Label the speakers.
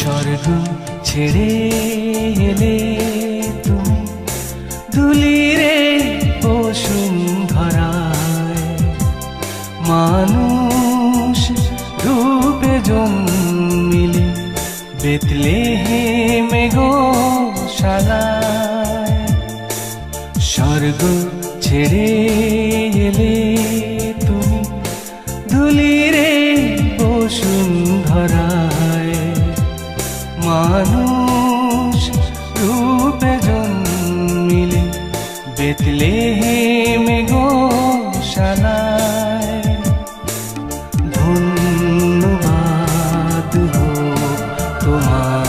Speaker 1: স্বর্গ ছেড়ে এলে তুমি দুলিরে বসুন্ধরায় মানুষ রূপে জন্মিলে বেতলে হেমে গো স্বর্গ ছেড়ে এলে মানুষ রূপে জন্মিলে বেতলে হেমে গো সালায় ধন্যবাদ হোক তোমার